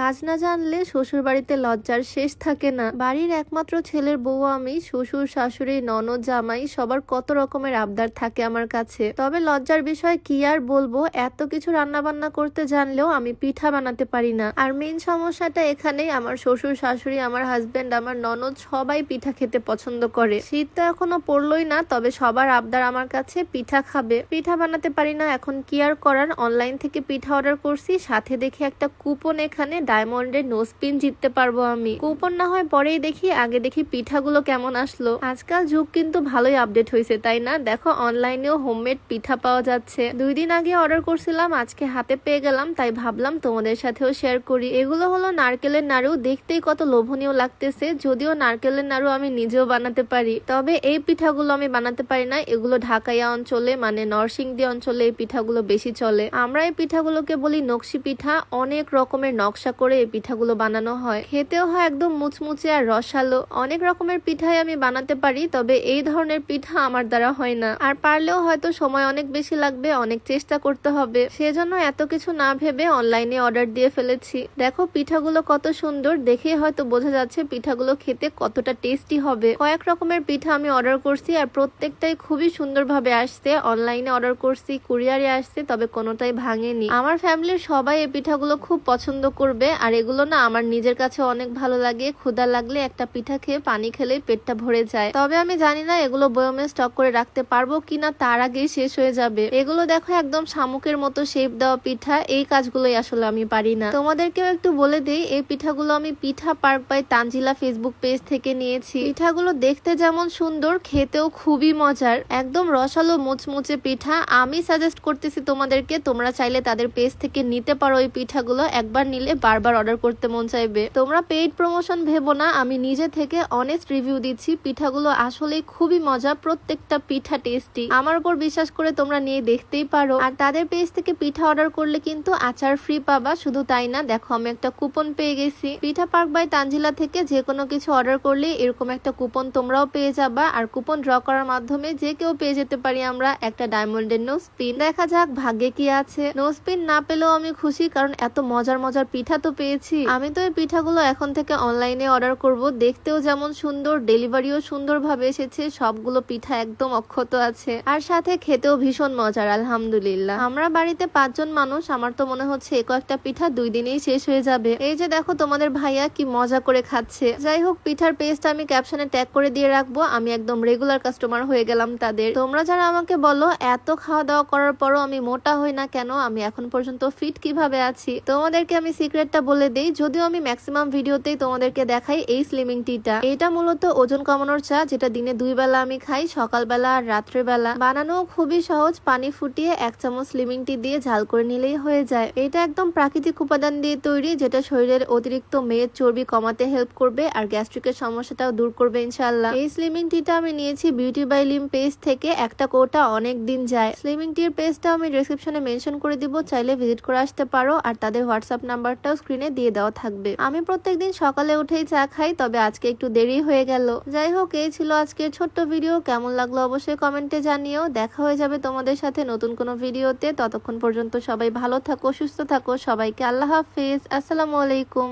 কাজ না জানলে শ্বশুর বাড়িতে লজ্জার শেষ থাকে না। বাড়ির একমাত্র ছেলের বউ আমি, শ্বশুর, শাশুড়ি, ননদ, জামাই সবার কত রকমের আবদার থাকে আমার কাছে। তবে লজ্জার বিষয় কি আর বলব, এত কিছু রান্না বান্না করতে জানলেও আমি পিঠা বানাতে পারি না। আর মেন সমস্যাটা এখানেই, আমার শ্বশুর, শাশুড়ি, আমার হাজবেন্ড আমার ননদ সবাই পিঠা খেতে পছন্দ করে। শীত তো এখনও পড়লোই না, তবে সবার আবদার আমার কাছে পিঠা খাবে। পিঠা বানাতে পারি না, এখন কি আর করার? অনলাইন থেকে পিঠা অর্ডার করছি, সাথে দেখি একটা কুপন এখানে ডায়মন্ডের নোসপিন জিততে পারব আমি। কুপন না হয় পরেই দেখি, আগে দেখি পিঠাগুলো কেমন আসলো। আজকাল যুগ কিন্তু ভালোই আপডেট হয়েছে, তাই না? দেখো, অনলাইনেও হোমমেড পিঠা পাওয়া যাচ্ছে। দুই দিন আগে অর্ডার করছিলাম, আজকে হাতে পেয়ে গেলাম, তাই ভাবলাম তোমাদের সাথেও শেয়ার করি। এগুলো হলো নারকেলের নাড়ু, দেখতেই কত লোভনীয় লাগতেছে, যদিও নারকেলের নাড়ু আমি নিজেও বানাতে পারি। তবে এই পিঠাগুলো আমি বানাতে পারি না, এগুলো ঢাকাইয়া অঞ্চলে মানে নরসিংদী অঞ্চলে এই পিঠাগুলো বেশি চলে। আমরা এই পিঠাগুলোকে বলি নকশি পিঠা, অনেক রকমের নকশা করে এই পিঠাগুলো বানানো হয়। খেতেও হয় একদম মুচমুচে আর রসালো। অনেক রকমের পিঠাই আমি বানাতে পারি, তবে এই ধরনের পিঠা আমার দ্বারা হয় না। আর পারলেও হয়তো সময় অনেক বেশি লাগবে, অনেক চেষ্টা করতে হবে। সেজন্য এত কিছু না ভেবে অনলাইনে অর্ডার দিয়ে ফেলেছি। দেখো পিঠাগুলো কত সুন্দর দেখে হয়তো বোঝা যাচ্ছে পিঠাগুলো খেতে কতটা টেস্টি হবে। কয়েক রকমের পিঠা আমি অর্ডার করছি আর প্রত্যেকটাই খুবই সুন্দরভাবে আসছে। অনলাইনে অর্ডার করছি, কুরিয়ারে আসছে, তবে কোনোটাই ভাঙেনি। আমার ফ্যামিলির সবাই এই পিঠাগুলো খুব পছন্দ করবে। আর এগুলো না আমার নিজের কাছে অনেক ভালো লাগে। ক্ষুদা লাগলে একটা পিঠা খেয়ে পানি খেলে পেটটা ভরে যায়। তবে আমি জানি না এগুলো বয়মে স্টক করে রাখতে পারব কিনা, তার আগেই শেষ হয়ে যাবে। এগুলো দেখো একদম শামুকের মতো শেপ দেওয়া পিঠা। এই কাজগুলোই আসলে আমি পারি না। তোমাদেরকেও একটু বলে দিই, এই পিঠাগুলো আমি পিঠা park by Tanzila Facebook page থেকে নিয়েছি। পিঠাগুলো দেখতে যেমন সুন্দর, খেতেও খুবই মজার। একদম রসালো, মুচমুচে পিঠা। আমি সাজেস্ট করতেছি তোমাদেরকে, তোমরা চাইলে তাদের পেজ থেকে নিতে পারো এই পিঠাগুলো। একবার নিলে বারবার অর্ডার করতে মন চাইবে। তোমরা পেইড প্রমোশন ভেবো না, আমি নিজে থেকে অনেস্ট রিভিউ দিচ্ছি। পিঠাগুলো আসলেই খুবই মজা প্রত্যেকটা পিঠা টেস্টি আমার উপর বিশ্বাস করে তোমরা নিয়ে দেখতেই পারো। আর তাদের পেজ থেকে পিঠা অর্ডার করলে কিন্তু আচার ফ্রি পাবা, শুধু তাই না। দেখো, আমি একটা কুপন পেয়ে গেছি। পিঠা পার্ক বাই তানজিলা থেকে যে কোনো কিছু অর্ডার করলে এরকম একটা কুপন তোমরাও পেয়ে যাবা। আর কুপন ড্র করার মাধ্যমে যে কেউ পেয়ে যেতে পারি আমরা একটা ডায়মন্ডের নো স্পিন দেখা যাক, ভাগ্যে কি আছে। নো স্পিন না পেলেও আমি খুশি, কারণ এত মজার মজার পিঠা তো পেয়েছি। আমি তো এই পিঠাগুলো এখন থেকে অনলাইনে অর্ডার করব। দেখতেও যেমন সুন্দর ডেলিভারিও সুন্দরভাবে এসেছে। সবগুলো পিঠা একদম অক্ষত আছে। আর সাথে খেতেও ভীষণ মজার, আলহামদুলিল্লাহ। আমরা বাড়িতে পাঁচজন মানুষ, আমার তো মনে হচ্ছে এ কয়েকটা পিঠা দুই দিনেই শেষ হয়ে যাবে। এই যে দেখো, তোমাদের ভাইয়া কি মজা করে খাচ্ছে। যাই হোক, পিঠার পেস্ট আমি ক্যাপশনে ট্যাগ করে দিয়ে রাখব। আমি একদম রেগুলার কাস্টমার হয়ে গেলাম তাদের। তোমরা যারা আমাকে বলো, এত খাওয়া দাওয়া করার পরও আমি মোটা হই না কেন? আমি এখন পর্যন্ত ফিট কীভাবে আছি? তোমাদেরকে আমি সিক্রেটটা বলে দেই, যদিও আমি ম্যাক্সিমাম ভিডিওতেই তোমাদেরকে দেখাই এই স্লিমিং টিটা এটা মূলত ওজন কমানোর চা, যেটা দিনে দুই বেলা আমি খাই, সকালবেলা আর রাত্রেবেলা। বানানো খুবই সহজ, পানি ফুটিয়ে এক চামচ স্লিমিং টি দিয়ে ঝাল করে নিলেই হয়ে যায়। এটা একদম প্রাকৃতিক উপাদান দিয়ে তৈরি, যেটা শরীরের অতিরিক্ত মেয়ের চর্বি কমাতে হেল্প করবে আর গ্যাস্ট্রিকের সমস্যাটাও দূর করবে ইনশাল্লাহ এই স্লিমিং টিটা আমি নিয়েছি বিউটি বাই লিম পেজ থেকে, একটা কোটা অনেক দিন যায়। স্লিমিং টির পেজটা আমি ডিসক্রিপশনে মেনশন করে দিব, চাইলে ভিজিট করে আসতে পারো। আর তাদের হোয়াটসঅ্যাপ নাম্বারটাও স্ক্রিনে দিয়ে দেওয়া থাকবে। আমি প্রত্যেকদিন সকালে উঠেই চা খাই, তবে আজকে একটু দেরি হয়ে গেল। যাই হোক, এই ছিল আজকের ছোট্ট ভিডিও কেমন লাগল অবশ্যই কমেন্টে জানিও। দেখা হয়ে যাবে তোমাদের সাথে নতুন কোনো ভিডিওতে ততক্ষণ পর্যন্ত সবাই ভালো থাকো, সুস্থ থাকো। সবাইকে আল্লাহ হাফিজ। আসসালামু আলাইকুম।